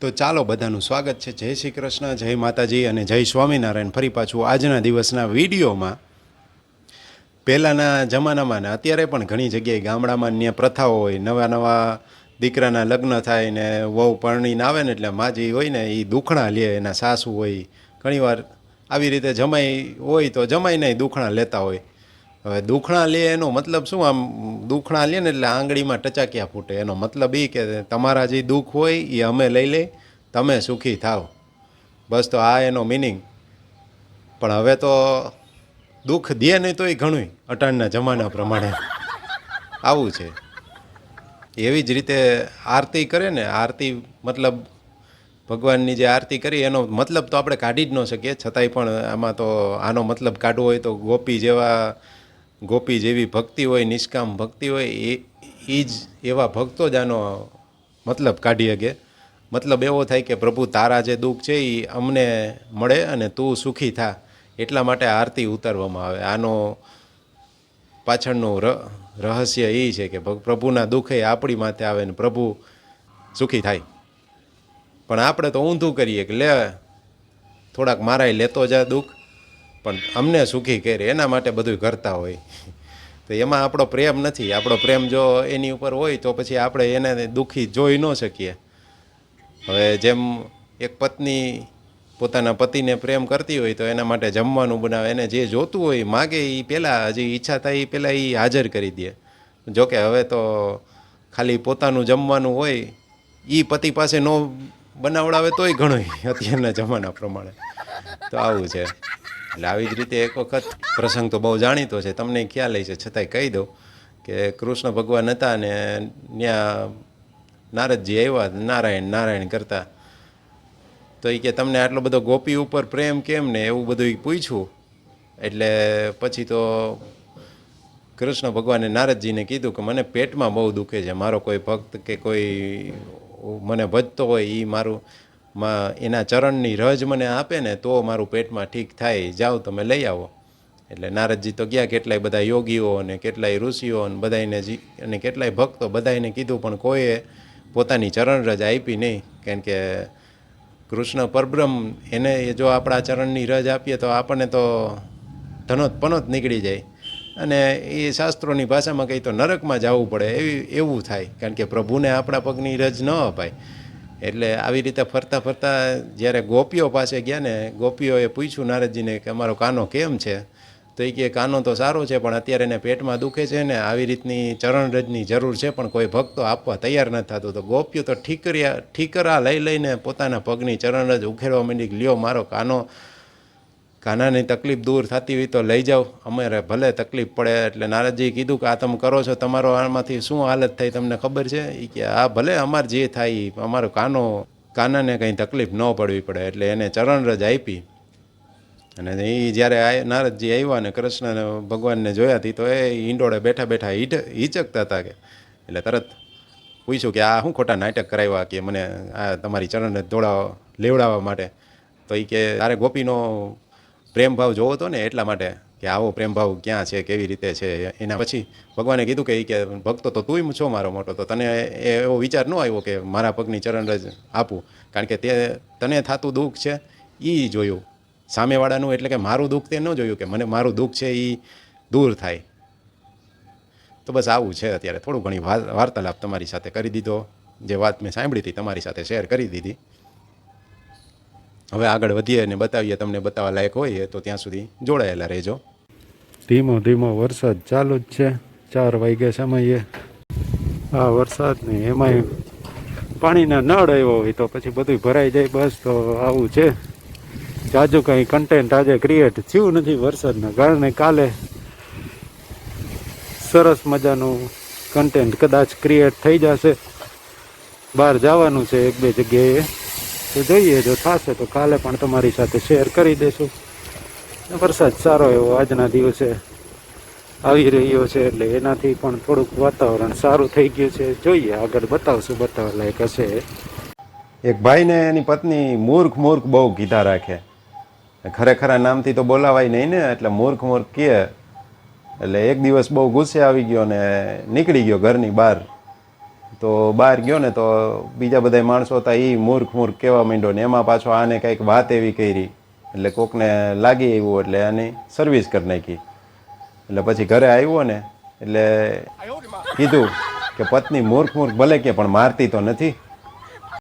તો ચાલો બધાનું સ્વાગત છે. જય શ્રી કૃષ્ણ, જય માતાજી અને જય સ્વામિનારાયણ. ફરી પાછું આજના દિવસના વિડીયોમાં. પહેલાંના જમાનામાં ને અત્યારે પણ ઘણી જગ્યાએ ગામડામાં અન્ય પ્રથાઓ હોય, નવા નવા દીકરાના લગ્ન થાય ને વહુ પરણીને આવે ને એટલે માજી હોય ને એ દુખણા લે, એના સાસુ હોય. ઘણીવાર આવી રીતે જમાઈ હોય તો જમાઈને દુખણા લેતા હોય. હવે દુખણા લે એનો મતલબ શું? આમ દુખણા લે ને એટલે આંગળીમાં ટચાક્યા ફૂટે. એનો મતલબ એ કે તમારા જે દુઃખ હોય એ અમે લઈ લઈ, તમે સુખી થાવ બસ તો આ એનો મિનિંગ પણ હવે તો દુઃખ દે નહીં તોય ઘણું અટાણના જમાના પ્રમાણે. આવું છે. એવી જ રીતે આરતી કરે ને, આરતી મતલબ ભગવાનની જે આરતી કરી, એનો મતલબ તો આપણે કાઢી જ ન શકીએ. છતાંય પણ આમાં તો આનો મતલબ કાઢવો હોય તો ગોપી જેવા ગોપી જેવી ભક્તિ હોય, નિષ્કામ ભક્તિ હોય, એ એ જ એવા ભક્તો જ આનો મતલબ કાઢી શકે. મતલબ એવો થાય કે પ્રભુ તારા જે દુઃખ છે એ અમને મળે અને તું સુખી થા. એટલા માટે આરતી ઉતારવામાં આવે. આનો પાછળનું રહસ્ય એ છે કે પ્રભુના દુઃખે આપણી માથે આવે ને પ્રભુ સુખી થાય. પણ આપણે તો ઊંધું કરીએ કે લે, થોડાક મારાય લેતો જા દુઃખ. પણ અમને સુખી કરે, એના માટે બધું કરતા હોય. તો એમાં આપણો પ્રેમ નથી. આપણો પ્રેમ જો એની ઉપર હોય તો પછી આપણે એને દુઃખી જોઈ ન શકીએ. હવે જેમ એક પત્ની પોતાના પતિને પ્રેમ કરતી હોય તો એના માટે જમવાનું બનાવે, એને જે જોતું હોય, માગે એ પહેલાં હજી ઈચ્છા થાય એ પહેલાં એ હાજર કરી દે. જોકે હવે તો ખાલી પોતાનું જમવાનું હોય એ પતિ પાસે ન બનાવડાવે તોય ઘણું અત્યારના જમાના પ્રમાણે. તો આવું છે. એટલે આવી જ રીતે એક વખત પ્રસંગ તો બહુ જાણીતો છે. તમને ખ્યાલ છે છતાંય કહી દઉં કે કૃષ્ણ ભગવાન હતા ને ત્યાં નારદજી આવ્યા, નારાયણ નારાયણ કરતા. તો એ કે તમને આટલો બધો ગોપી ઉપર પ્રેમ કેમ ને એવું બધું એ પૂછ્યું એટલે પછી તો કૃષ્ણ ભગવાને નારદજીને કીધું કે મને પેટમાં બહુ દુખે છે, મારો કોઈ ભક્ત કે કોઈ મને ભજતો હોય એ મારું એના ચરણની રજ મને આપે ને તો મારું પેટમાં ઠીક થાય, જાઓ તમે લઈ આવો. એટલે નારદજી તો ગયા, કેટલાય બધા યોગીઓ અને કેટલાય ઋષિઓ અને બધાને જી, અને કેટલાય ભક્તો બધાને કીધું, પણ કોઈએ પોતાની ચરણ રજ આપી નહીં. કારણ કે કૃષ્ણ પરબ્રહ્મ એને જો આપણા ચરણની રજ આપીએ તો આપણને તો ધનોત પનોત નીકળી જાય. અને એ શાસ્ત્રોની ભાષામાં કહી તો નરકમાં જવું પડે, એવી, એવું થાય. કારણ કે પ્રભુને આપણા પગની રજ ન અપાય. એટલે આવી રીતે ફરતા ફરતા જ્યારે ગોપીઓ પાસે ગયા ને, ગોપીઓએ પૂછ્યું નારદજીને કે અમારો કાનો કેમ છે? તો એ કે કાનો તો સારો છે, પણ અત્યારે એને પેટમાં દુખે છે ને, આવી રીતની ચરણરજની જરૂર છે, પણ કોઈ ભક્તો આપવા તૈયાર નથી થતું. તો ગોપીઓ તો ઠીકરિયા, ઠીકરા લઈ લઈને પોતાના પગની ચરણ રજ ઉખેરવા માંડી લ્યો, મારો કાનો કાનાની તકલીફ દૂર થતી હોય તો લઈ જાઓ. અમારે ભલે તકલીફ પડે એટલે નારદજીએ કીધું કે આ તમે કરો છો, તમારો આમાંથી શું હાલત થઈ તમને ખબર છે? એ કે આ ભલે અમારે જે થાય અમારો કાનો, કાનાને કંઈ તકલીફ ન પડવી પડે. એટલે એને ચરણ રજ આપી. અને એ જ્યારે નારદજી આવ્યા ને કૃષ્ણ ભગવાનને જોયા હતી તો એ ઈંડોળે બેઠા બેઠા હીટ હિચકતા હતા કે. એટલે તરત પૂછ્યું કે, આ શું ખોટા નાટક કરાવ્યા કે મને આ તમારી ચરણ દોડાવવા લેવડાવવા માટે? તો એ કે તારે ગોપીનો પ્રેમ ભાવ જોવો હતો ને એટલા માટે કે આવો પ્રેમભાવ ક્યાં છે, કેવી રીતે છે, એના પછી ભગવાને કીધું કે એ કે, ભક્તો તો તુંય છો મારો મોટો, તો તને એવો વિચાર ન આવ્યો કે મારા પગની ચરણરજ આપું? કારણ કે તે તને થતું દુઃખ છે એ જોયું. સામેવાળાનું એટલે કે મારું દુઃખ તે ન જોયું કે મને મારું દુઃખ છે એ દૂર થાય. તો બસ આવું છે અત્યારે. થોડું ઘણી વાર્તાલાપ તમારી સાથે કરી દીધો. જે વાત મેં સાંભળી હતી તમારી સાથે શેર કરી દીધી. હવે આગળ વધીએ અને બતાવીએ, તમને બતાવવા લાયક હોય તો ત્યાં સુધી જોડાયેલા રહેજો. ધીમો ધીમો વરસાદ ચાલુ જ છે. ચાર વાગ્યા સમયે આ વરસાદ ને એમાંય પાણીના નળ આવ્યો હોય તો પછી બધું ભરાઈ જાય, બસ તો આવું છે. જાજુ કંઈ કન્ટેન્ટ આજે ક્રિએટ થયું નથી વરસાદના કારણે કાલે સરસ મજાનું કન્ટેન્ટ કદાચ ક્રિએટ થઈ જશે. બહાર જવાનું છે એક બે જગ્યાએ. તો જોઈએ, જો થશે તો કાલે પણ તમારી સાથે શેર કરી દેશું. વરસાદ સારો એવો આજના દિવસે આવી રહ્યો છે, એટલે એનાથી પણ થોડુંક વાતાવરણ સારું થઈ ગયું છે. જોઈએ, આગળ બતાવશું, બતાવવા લાયક હશે. એક ભાઈને એની પત્ની મૂર્ખ મૂર્ખ બહુ કીધા રાખે. ખરેખર નામથી તો બોલાવાય નહીં ને, એટલે મૂર્ખ મૂર્ખ કહે. એટલે એક દિવસ બહુ ગુસ્સે આવી ગયો ને નીકળી ગયો ઘરની બહાર. તો બહાર ગયો ને તો બીજા બધા માણસો હતા એ મૂર્ખ મૂર્ખ કહેવા માંડ્યો ને એમાં પાછો આને કંઈક વાત એવી કરી. એટલે કોકને લાગી આવ્યું એટલે આની સર્વિસ કરી નાખી. એટલે પછી ઘરે આવ્યો ને એટલે કીધું કે પત્ની મૂર્ખ મૂર્ખ ભલે કે પણ મારતી તો નથી.